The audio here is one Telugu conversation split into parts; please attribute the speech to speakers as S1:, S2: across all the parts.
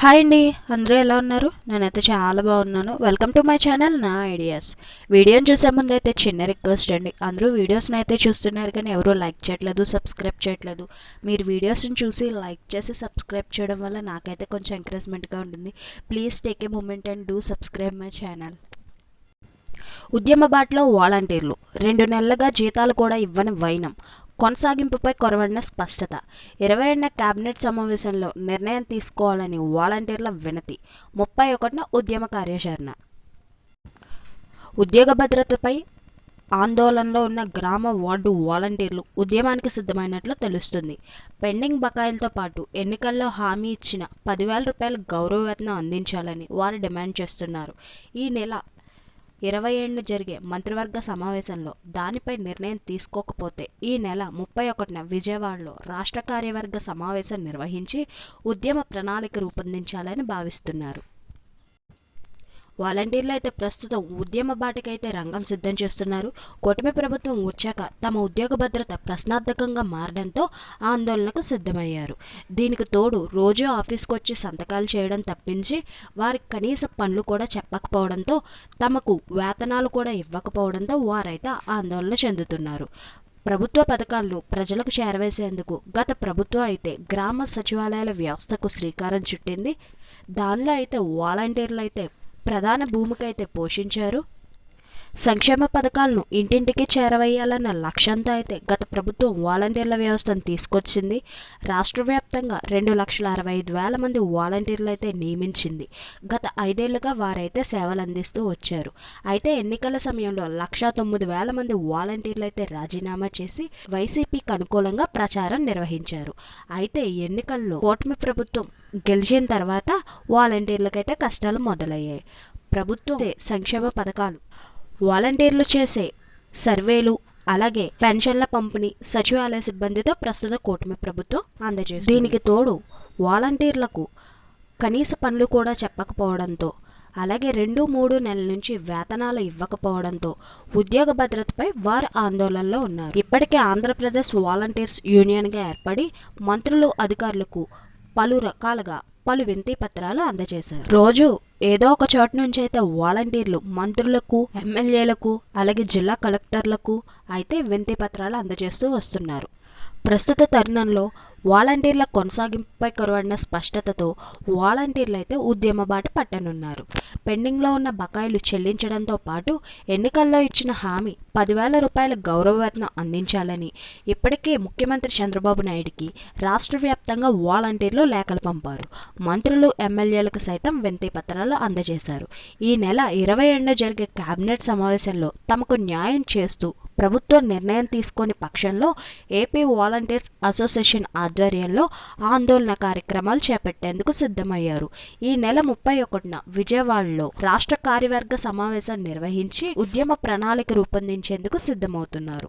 S1: హాయ్ అండి అందరూ ఎలా ఉన్నారు? నేనైతే చాలా బాగున్నాను. వెల్కమ్ టు మై ఛానల్ నా ఐడియాస్ వీడియోని చూసే ముందు అయితే చిన్న రిక్వెస్ట్ అండి. అందరూ వీడియోస్ని అయితే చూస్తున్నారు కానీ ఎవరూ లైక్ చేయట్లేదు సబ్స్క్రైబ్ చేయట్లేదు. మీరు వీడియోస్ని చూసి లైక్ చేసి సబ్స్క్రైబ్ చేయడం వల్ల నాకైతే కొంచెం ఎంకరేజ్మెంట్గా ఉంటుంది. Please take a moment and do subscribe my channel ఉద్యమ బాటలో వాలంటీర్లు రెండు నెలలుగా జీతాలు కూడా ఇవ్వని వైనం. కొనసాగింపుపై కొరవడిన స్పష్టత. ఇరవై ఏడున కేబినెట్ సమావేశంలో నిర్ణయం తీసుకోవాలని వాలంటీర్ల వినతి. ముప్పై ఒకటిన ఉద్యమ కార్యాచరణ. ఉద్యోగ భద్రతపై ఆందోళనలో ఉన్న గ్రామ వార్డు వాలంటీర్లు ఉద్యమానికి సిద్ధమైనట్లు తెలుస్తుంది. పెండింగ్ బకాయిలతో పాటు ఎన్నికల్లో హామీ ఇచ్చిన పదివేల రూపాయల గౌరవ వేతనం అందించాలని వారు డిమాండ్ చేస్తున్నారు. ఈ నెల ఇరవై ఏడున జరిగే మంత్రివర్గ సమావేశంలో దానిపై నిర్ణయం తీసుకోకపోతే ఈ నెల ముప్పై ఒకటిన విజయవాడలో రాష్ట్ర కార్యవర్గ సమావేశం నిర్వహించి ఉద్యమ ప్రణాళిక రూపొందించాలని భావిస్తున్నారు. వాలంటీర్లు అయితే ప్రస్తుతం ఉద్యమ బాటకైతే రంగం సిద్ధం చేస్తున్నారు. కూటమి ప్రభుత్వం వచ్చాక తమ ఉద్యోగ భద్రత ప్రశ్నార్థకంగా మారడంతో ఆందోళనకు సిద్ధమయ్యారు. దీనికి తోడు రోజు ఆఫీస్కి వచ్చి సంతకాలు చేయడం తప్పించి వారికి కనీస పనులు కూడా చెప్పకపోవడంతో తమకు వేతనాలు కూడా ఇవ్వకపోవడంతో వారైతే ఆందోళన చెందుతున్నారు. ప్రభుత్వ పథకాలను ప్రజలకు చేరవేసేందుకు గత ప్రభుత్వం అయితే గ్రామ సచివాలయాల వ్యవస్థకు శ్రీకారం చుట్టింది. దానిలో అయితే వాలంటీర్లు అయితే ప్రధాన భూమికైతే పోషించారు. సంక్షేమ పథకాలను ఇంటింటికి చేరవేయాలన్న లక్ష్యంతో అయితే గత ప్రభుత్వం వాలంటీర్ల వ్యవస్థను తీసుకొచ్చింది. రాష్ట్ర వ్యాప్తంగా రెండు లక్షల అరవై ఐదు వేల మంది వాలంటీర్లు అయితే నియమించింది. గత ఐదేళ్ళుగా వారైతే సేవలు అందిస్తూ వచ్చారు. అయితే ఎన్నికల సమయంలో లక్ష తొమ్మిది వేల మంది వాలంటీర్లు అయితే రాజీనామా చేసి వైసీపీకి అనుకూలంగా ప్రచారం నిర్వహించారు. అయితే ఎన్నికల్లో కూటమి ప్రభుత్వం గెలిచిన తర్వాత వాలంటీర్లకైతే కష్టాలు మొదలయ్యాయి. ప్రభుత్వం సంక్షేమ పథకాలు వాలంటీర్లు చేసే సర్వేలు అలాగే పెన్షన్ల పంపిణీ సచివాలయ సిబ్బందితో ప్రస్తుత కూటమి ప్రభుత్వం అందజేస్తుంది. దీనికి తోడు వాలంటీర్లకు కనీస పనులు కూడా చెప్పకపోవడంతో అలాగే రెండు మూడు నెలల నుంచి వేతనాలు ఇవ్వకపోవడంతో ఉద్యోగ భద్రతపై వారు ఆందోళనలో ఉన్నారు. ఇప్పటికే ఆంధ్రప్రదేశ్ వాలంటీర్స్ యూనియన్గా ఏర్పడి మంత్రులు అధికారులకు పలు రకాలుగా పలు వింతి పత్రాలు అందజేశారు. రోజు ఏదో ఒక చోట నుంచి అయితే వాలంటీర్లు మంత్రులకు ఎమ్మెల్యేలకు అలాగే జిల్లా కలెక్టర్లకు అయితే వింతి పత్రాలు అందజేస్తూ వస్తున్నారు. ప్రస్తుత తరుణంలో వాలంటీర్ల కొనసాగింపుపై కొరవడిన స్పష్టతతో వాలంటీర్లు అయితే ఉద్యమ బాట పట్టనున్నారు. పెండింగ్లో ఉన్న బకాయిలు చెల్లించడంతో పాటు ఎన్నికల్లో ఇచ్చిన హామీ పదివేల రూపాయల గౌరవవేతనం అందించాలని ఇప్పటికే ముఖ్యమంత్రి చంద్రబాబు నాయుడికి రాష్ట్ర వ్యాప్తంగా వాలంటీర్లు లేఖలు పంపారు. మంత్రులు ఎమ్మెల్యేలకు సైతం వింతి పత్రాలు అందజేశారు. ఈ నెల ఇరవై ఏడున జరిగే కేబినెట్ సమావేశంలో తమకు న్యాయం చేస్తూ ప్రభుత్వం నిర్ణయం తీసుకొని పక్షంలో ఏపీ వాలంటీర్స్ అసోసియేషన్ ఆధ్వర్యంలో ఆందోళన కార్యక్రమాలు చేపట్టేందుకు సిద్ధమయ్యారు. ఈ నెల ముప్పై ఒకటిన విజయవాడలో రాష్ట్ర కార్యవర్గ సమావేశం నిర్వహించి ఉద్యమ ప్రణాళిక రూపొందించేందుకు సిద్ధమవుతున్నారు.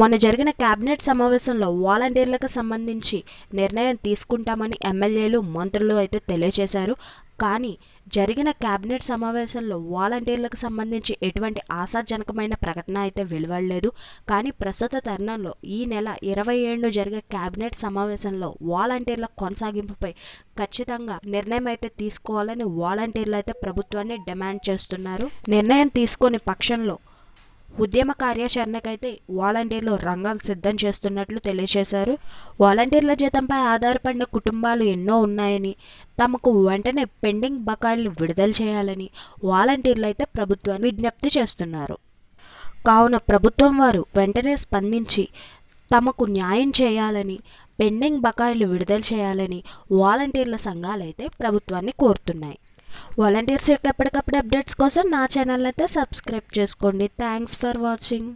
S1: మొన్న జరిగిన కేబినెట్ సమావేశంలో వాలంటీర్లకు సంబంధించి నిర్ణయం తీసుకుంటామని ఎమ్మెల్యేలు మంత్రులు అయితే తెలియజేశారు. కానీ జరిగిన కేబినెట్ సమావేశంలో వాలంటీర్లకు సంబంధించి ఎటువంటి ఆశాజనకమైన ప్రకటన అయితే వెలువడలేదు. కానీ ప్రస్తుత తరుణంలో ఈ నెల ఇరవై ఏడును జరిగే కేబినెట్ సమావేశంలో వాలంటీర్ల కొనసాగింపుపై ఖచ్చితంగా నిర్ణయం అయితే తీసుకోవాలని వాలంటీర్లు అయితే ప్రభుత్వాన్ని డిమాండ్ చేస్తున్నారు. నిర్ణయం తీసుకొని పక్షంలో ఉద్యమ కార్యాచరణకైతే వాలంటీర్లు రంగాలు సిద్ధం చేస్తున్నట్లు తెలియజేశారు. వాలంటీర్ల జీతంపై ఆధారపడిన కుటుంబాలు ఎన్నో ఉన్నాయని తమకు వెంటనే పెండింగ్ బకాయిలు విడుదల చేయాలని వాలంటీర్లు అయితే ప్రభుత్వాన్ని విజ్ఞప్తి చేస్తున్నారు. కావున ప్రభుత్వం వారు వెంటనే స్పందించి తమకు న్యాయం చేయాలని పెండింగ్ బకాయిలు విడుదల చేయాలని వాలంటీర్ల సంఘాలైతే ప్రభుత్వాన్ని కోరుతున్నాయి. వాలంటీర్స్ యొక్క ఎప్పటికప్పుడు అప్డేట్స్ కోసం నా ఛానల్ అయితే సబ్స్క్రైబ్ చేసుకోండి. Thanks for watching